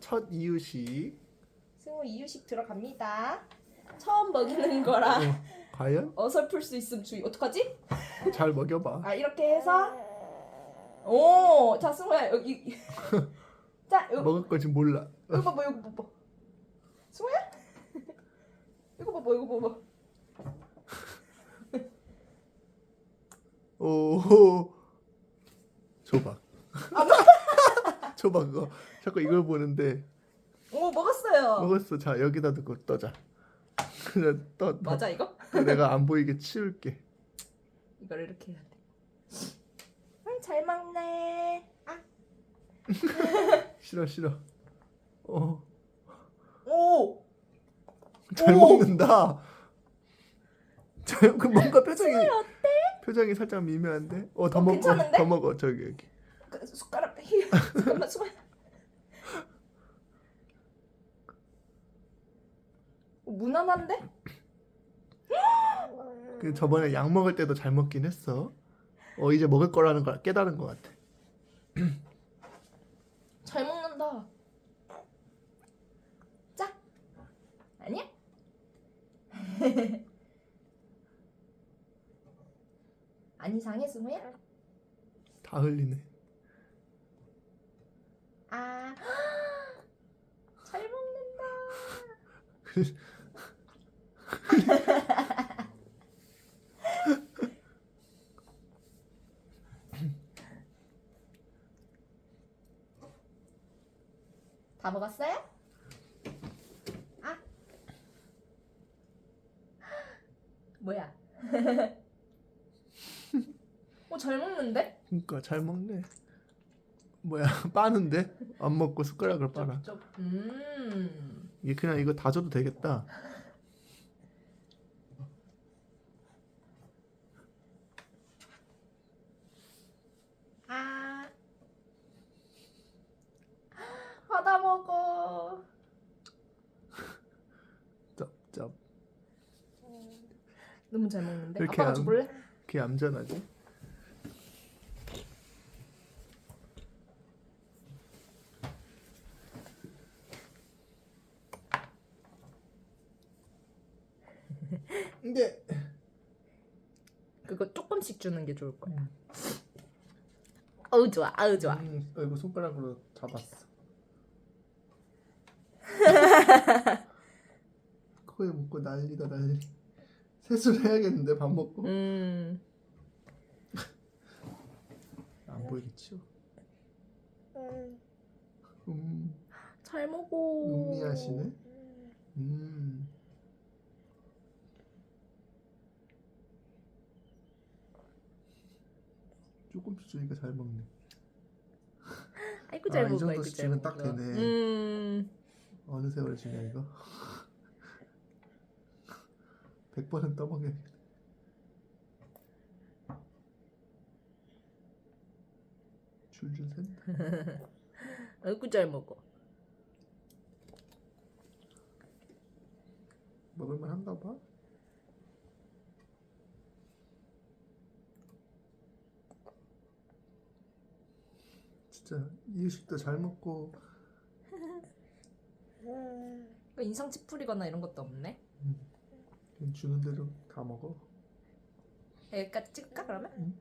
첫 이유식 승우 이유식 들어갑니다. 처음 먹이는 거라 어, 과연 어설플 수 있음 주의. 어떡하지? 잘 먹여봐. 아 이렇게 해서 오, 자 승우야 여기 자 여기 먹을 거지 몰라. 이거 봐봐 이거 봐봐 승우야 이거 봐봐 이거 봐봐 오 줘봐. 줘봐 그거. 자꾸 이걸 보는데 오 먹었어요. 먹었어. 자 여기다 두고 떠자. 그냥 떠. 떠. 맞아 이거? 내가 안 보이게 치울게. 이걸 이렇게 해야 돼. 음, 잘 먹네. 아, 싫어 싫어. 어. 오, 잘 오! 먹는다. 저그 뭔가 표정이 표정이 살짝 미묘한데. 어더 어, 먹어. 괜찮은데? 더 먹어 저기 여기. 그 숟가락 휘. 잠깐만 숟가락. 무난한데? 그 저번에 약 먹을 때도 잘 먹긴 했어. 어 이제 먹을 거라는 걸 깨달은 것 같아. 잘 먹는다. 짜? 아니야? 안 이상해 승우야? 다 흘리네. 아, 잘 먹는다. 다 먹었어요? 아, 뭐야? 어, 잘 먹는데? 그러니까 잘 먹네. 뭐야 빠는데 안 먹고 숟가락을 빨아. 좀, 음. 이게 그냥 이거 다 줘도 되겠다. 아. 하다 먹어. 짭짭. 너무 잘 먹는데. 이렇게 아빠가 안- 줘볼래? 그게 얌전하지? 근데 그거 조금씩 주는 게 좋을 거야. 어우 좋아, 아우 좋아. 음, 어, 이거 손가락으로 잡았어. 코에 묻고 난리다 난리. 세수를 해야겠는데 밥 먹고 음. 안 보이게 치워. 음, 잘 먹어. 음미하시네. 음, 조금씩 주니까 잘 먹네. 아이고 아, 잘이 먹어. 정도 아이고 잘 수준은 딱 먹어. 되네. 음. 어느 세월에 주냐 이거? 100번은 떠먹여야겠다. 줄줄 샌다. 아이고 잘 먹어. 먹을만 한가 봐. 진짜 이유식도 잘 먹고 그 인상 찌푸리거나 이런 것도 없네. 그냥 주는 대로 다 먹어. 여기까지 찍을까 그러면? 응.